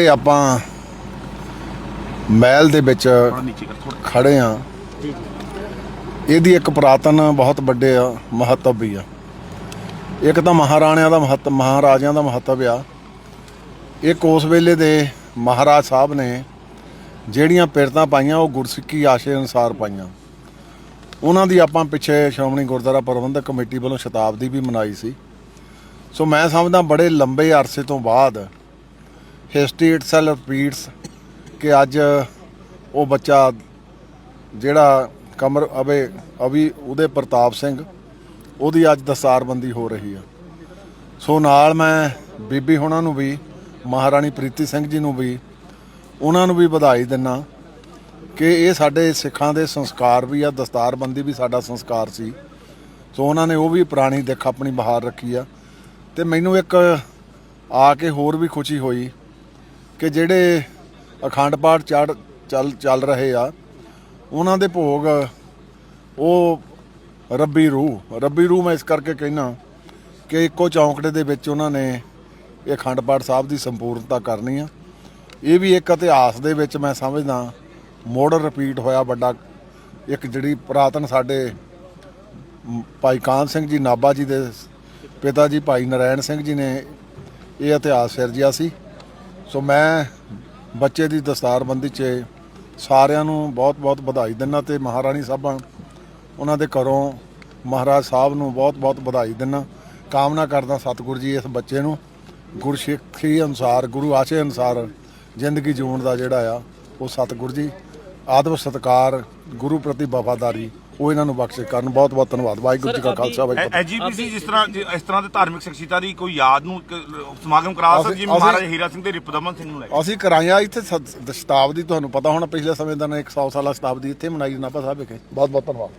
ਜਿਹੜੇ ਆਪਾਂ ਮਹਿਲ ਦੇ ਵਿੱਚ ਖੜੇ ਆ ਇਹਦੀ ਇੱਕ ਪੁਰਾਤਨ ਬਹੁਤ ਵੱਡੇ ਆ ਮਹੱਤਵ ਵੀ ਆ। ਇੱਕ ਤਾਂ ਮਹਾਰਾਣਿਆਂ ਦਾ ਮਹੱਤਵ ਮਹਾਰਾਜਿਆਂ ਦਾ ਮਹੱਤਵ ਆ। ਇੱਕ ਉਸ ਵੇਲੇ ਦੇ ਮਹਾਰਾਜ ਸਾਹਿਬ ਨੇ ਜਿਹੜੀਆਂ ਪਿਰਤਾਂ ਪਾਈਆਂ ਉਹ ਗੁਰਸਿੱਖੀ ਆਸ਼ੇ ਅਨੁਸਾਰ ਪਾਈਆਂ। ਉਹਨਾਂ ਦੀ ਆਪਾਂ ਪਿੱਛੇ ਸ਼੍ਰੋਮਣੀ ਗੁਰਦੁਆਰਾ ਪ੍ਰਬੰਧਕ ਕਮੇਟੀ ਵੱਲੋਂ ਸ਼ਤਾਬਦੀ ਵੀ ਮਨਾਈ ਸੀ। ਸੋ ਮੈਂ ਸਮਝਦਾ ਬੜੇ ਲੰਬੇ ਅਰਸੇ ਤੋਂ ਬਾਅਦ ਹਿਸਟਰੀ ਇਟਸੈਲਫ ਰਿਪੀਟਸ ਕਿ ਅੱਜ ਉਹ ਬੱਚਾ ਜਿਹੜਾ ਕਮਰ ਅਵੇ ਅਵੀ ਉਹਦੇ ਪ੍ਰਤਾਪ ਸਿੰਘ, ਉਹਦੀ ਅੱਜ ਦਸਤਾਰਬੰਦੀ ਹੋ ਰਹੀ ਆ। ਸੋ ਨਾਲ ਮੈਂ ਬੀਬੀ ਹੁਣਾਂ ਨੂੰ ਵੀ, ਮਹਾਰਾਣੀ ਪ੍ਰੀਤੀ ਸਿੰਘ ਜੀ ਨੂੰ ਵੀ, ਉਹਨਾਂ ਨੂੰ ਵੀ ਵਧਾਈ ਦਿੰਨਾ ਕਿ ਇਹ ਸਾਡੇ ਸਿੱਖਾਂ ਦੇ ਸੰਸਕਾਰ ਵੀ ਆ, ਦਸਤਾਰਬੰਦੀ ਵੀ ਸਾਡਾ ਸੰਸਕਾਰ ਸੀ। ਸੋ ਉਹਨਾਂ ਨੇ ਉਹ ਵੀ ਪੁਰਾਣੀ ਦਿੱਖ ਆਪਣੀ ਬਹਾਰ ਰੱਖੀ ਆ। ਤੇ ਮੈਨੂੰ ਇੱਕ ਆ ਕੇ ਹੋਰ ਵੀ ਖੁਸ਼ੀ ਹੋਈ ਕਿ ਜਿਹੜੇ ਅਖੰਡ ਪਾਠ ਚੜ ਚੱਲ ਚੱਲ ਰਹੇ ਆ, ਉਹਨਾਂ ਦੇ ਭੋਗ ਉਹ ਰੱਬੀ ਰੂਹ ਰੱਬੀ ਰੂਹ ਮੈਂ ਇਸ ਕਰਕੇ ਕਹਿਣਾ ਕਿ ਇੱਕੋ ਚੌਂਕੜੇ ਦੇ ਵਿੱਚ ਉਹਨਾਂ ਨੇ ਇਹ ਅਖੰਡ ਪਾਠ ਸਾਹਿਬ ਦੀ ਸੰਪੂਰਨਤਾ ਕਰਨੀ ਆ। ਇਹ ਵੀ ਇੱਕ ਇਤਿਹਾਸ ਦੇ ਵਿੱਚ ਮੈਂ ਸਮਝਦਾ, ਮੋੜ ਰਿਪੀਟ ਹੋਇਆ ਵੱਡਾ, ਇੱਕ ਜਿਹੜੀ ਪੁਰਾਤਨ ਸਾਡੇ ਭਾਈ ਕਾਨ ਸਿੰਘ ਜੀ, ਨਾਭਾ ਜੀ ਦੇ ਪਿਤਾ ਜੀ, ਭਾਈ ਨਰਾਇਣ ਸਿੰਘ ਜੀ ਨੇ ਇਹ ਇਤਿਹਾਸ ਸਿਰਜਿਆ ਸੀ। ਸੋ ਮੈਂ ਬੱਚੇ ਦੀ ਦਸਤਾਰਬੰਦੀ 'ਚ ਸਾਰਿਆਂ ਨੂੰ ਬਹੁਤ-ਬਹੁਤ ਵਧਾਈ ਦਿੰਦਾ ਤੇ ਮਹਾਰਾਣੀ ਸਾਹਿਬਾਂ, ਉਹਨਾਂ ਦੇ ਘਰੋਂ ਮਹਾਰਾਜ ਸਾਹਿਬ ਨੂੰ ਬਹੁਤ-ਬਹੁਤ ਵਧਾਈ ਦਿੰਦਾ ਕਾਮਨਾ ਕਰਦਾ ਸਤਿਗੁਰੂ ਜੀ ਇਸ ਬੱਚੇ ਨੂੰ। ਗੁਰਸਿੱਖੀ ਅਨੁਸਾਰ, ਗੁਰੂ ਆਸ਼ੇ ਅਨੁਸਾਰ ਜ਼ਿੰਦਗੀ ਜਿਉਣ ਦਾ ਜਿਹੜਾ ਆ, ਉਹ ਸਤਿਗੁਰੂ ਜੀ ਆਦਮ ਸਤਕਾਰ, ਗੁਰੂ ਪ੍ਰਤੀ ਵਫਾਦਾਰੀ ਉਹ ਇਹਨਾਂ ਨੂੰ ਬਖਸ਼ੇ ਕਰਨ। ਬਹੁਤ-ਬਹੁਤ ਧੰਨਵਾਦ। ਵਾਹਿਗੁਰੂ ਜੀ ਕਾ ਖਾਲਸਾ ਵਾਹਿਗੁਰੂ ਜੀ ਕੀ ਫਤਿਹ। ਐਜੀਪੀਸੀ ਜਿਸ ਤਰ੍ਹਾਂ ਜਿ- ਇਸ ਤਰ੍ਹਾਂ ਦੇ ਧਾਰਮਿਕ ਸ਼ਖਸੀਅਤਾਂ ਦੀ ਕੋਈ ਯਾਦ ਨੂੰ ਇੱਕ ਸਮਾਗਮ ਕਰਾ ਸਕਦੀ ਜਿਵੇਂ ਅਸੀਂ- ਮਹਾਰਾਜਾ ਹੀਰਾ ਸਿੰਘ ਤੇ ਰਿਪਦਮਨ ਸਿੰਘ ਨੂੰ ਲੈ ਕੇ। ਅਸੀਂ ਕਰਾਇਆ ਇੱਥੇ ਸਤ- ਸ਼ਤਾਬਦੀ ਤੁਹਾਨੂੰ ਪਤਾ ਹੋਣਾ ਪਿਛਲੇ ਸਮੇਂ ਦਾ ਨੇ 100 ਸਾਲਾ ਸ਼ਤਾਬਦੀ ਇੱਥੇ ਮਨਾਈ ਨਾਭਾ ਸਾਹਿਬ ਵਿਖੇ। ਬਹੁਤ ਬਹੁਤ ਧੰਨਵਾਦ।